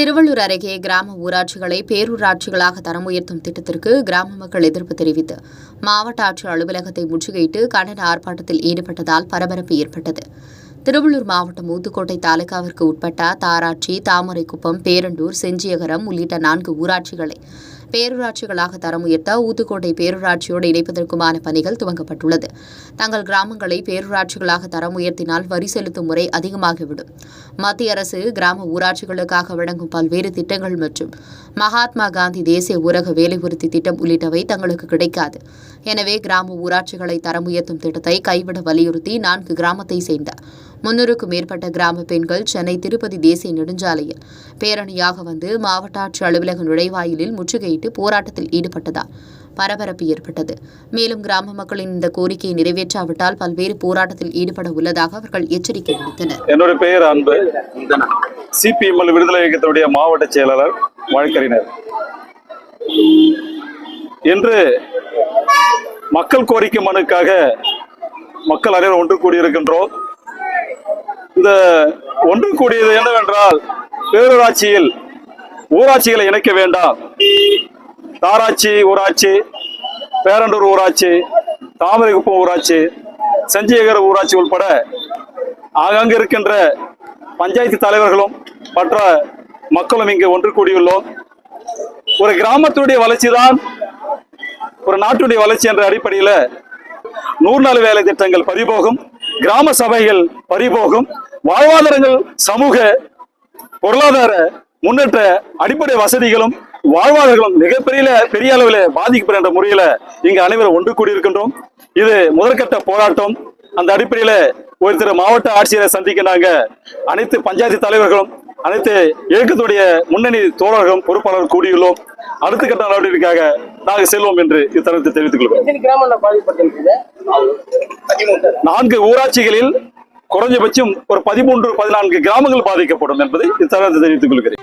திருவள்ளூர் அருகே கிராம ஊராட்சிகளை பேரூராட்சிகளாக தரம் உயர்த்தும் திட்டத்திற்கு கிராம மக்கள் எதிர்ப்பு தெரிவித்து மாவட்ட ஆட்சியர் அலுவலகத்தை முற்றுகையிட்டு கண்டன ஆர்ப்பாட்டத்தில் ஈடுபட்டதால் பரபரப்பு ஏற்பட்டது. திருவள்ளூர் மாவட்டம் ஊத்துக்கோட்டை தாலுகாவிற்கு உட்பட்ட தாராட்சி தாமரைக்குப்பம் பேரண்டூர் செஞ்சியகரம் உள்ளிட்ட நான்கு ஊராட்சிகளை பேரூராட்சிகளாக தரம் உயர்த்த ஊத்துக்கோட்டை பேரூராட்சியோடு இணைப்பதற்குமான பணிகள் துவங்கப்பட்டுள்ளது. தங்கள் கிராமங்களை பேரூராட்சிகளாக தரம் உயர்த்தினால் வரி செலுத்தும் முறை அதிகமாகிவிடும். மத்திய அரசு கிராம ஊராட்சிகளுக்காக வழங்கும் பல்வேறு திட்டங்கள் மற்றும் மகாத்மா காந்தி தேசிய ஊரக வேலை உறுதி திட்டம் உள்ளிட்டவை தங்களுக்கு கிடைக்காது. எனவே கிராம ஊராட்சிகளை தரம் உயர்த்தும் திட்டத்தை கைவிட வலியுறுத்தி நான்கு கிராமத்தை சேர்ந்த முன்னூறுக்கும் மேற்பட்ட கிராம பெண்கள் சென்னை திருப்பதி தேசிய நெடுஞ்சாலையில் பேரணியாக வந்து மாவட்ட ஆட்சி அலுவலக நுழைவாயிலில் முற்றுகையிட்டு போராட்டத்தில் ஈடுபட்டதால் பரபரப்பு ஏற்பட்டது. மேலும் கிராம மக்களின் இந்த கோரிக்கையை நிறைவேற்றாவிட்டால் பல்வேறு போராட்டத்தில் ஈடுபட உள்ளதாக அவர்கள் எச்சரிக்கை விடுத்தனர். என்னுடைய பெயர் அன்பு. சிபிஎம்எல் விடுதலை இயக்கத்தினுடைய மாவட்ட செயலாளர் வழக்கறிஞர். இன்று மக்கள் கோரிக்கை மனுக்காக மக்கள் அனைவரும் ஒன்று கூடியிருக்கின்றோம். இந்த ஒன்று கூடியது என்னவென்றால் பேரூராட்சியில் ஊராட்சிகளை இணைக்க வேண்டாம். தாராட்சி ஊராட்சி பேரண்டூர் ஊராட்சி தாமரைக்குப்பம் ஊராட்சி செஞ்சியகர ஊராட்சி உள்பட ஆங்காங்கு இருக்கின்ற பஞ்சாயத்து தலைவர்களும் மற்ற மக்களும் இங்கு ஒன்று கூடியுள்ளோம். ஒரு கிராமத்துடைய வளர்ச்சி தான் ஒரு நாட்டுடைய வளர்ச்சி என்ற அடிப்படையில் நூறு நாள் வேலை திட்டங்கள் பறிபோகும் கிராம சபைகள் பறிபோகும் வாழ்வாதாரங்கள் சமூக பொருளாதார முன்னேற்ற அடிப்படை வசதிகளும் வாழ்வாதாரங்களும் மிகப்பெரிய பெரிய அளவில் பாதிக்கப்படுகின்ற முறையில் இங்கு அனைவரும் ஒன்று கூடியிருக்கின்றோம். இது முதற்கட்ட போராட்டம். அந்த அடிப்படையில ஒரு திரு மாவட்ட ஆட்சியரை சந்திக்க நாங்கள் அனைத்து பஞ்சாயத்து தலைவர்களும் அனைத்து இயக்கத்துடைய முன்னணி தோழர்களும் பொறுப்பாளர்கள் கூடியுள்ளோம். அடுத்த கட்ட நடவடிக்கைக்காக நாங்கள் செல்வோம் என்று இத்தருணத்தை தெரிவித்துக் பதிமூன்று நான்கு ஊராட்சிகளில் குறைஞ்சபட்சம் ஒரு பதிமூன்று பதினான்கு கிராமங்கள் பாதிக்கப்படும் என்பதை இத்தருணத்தை தெரிவித்துக் கொள்கிறேன்.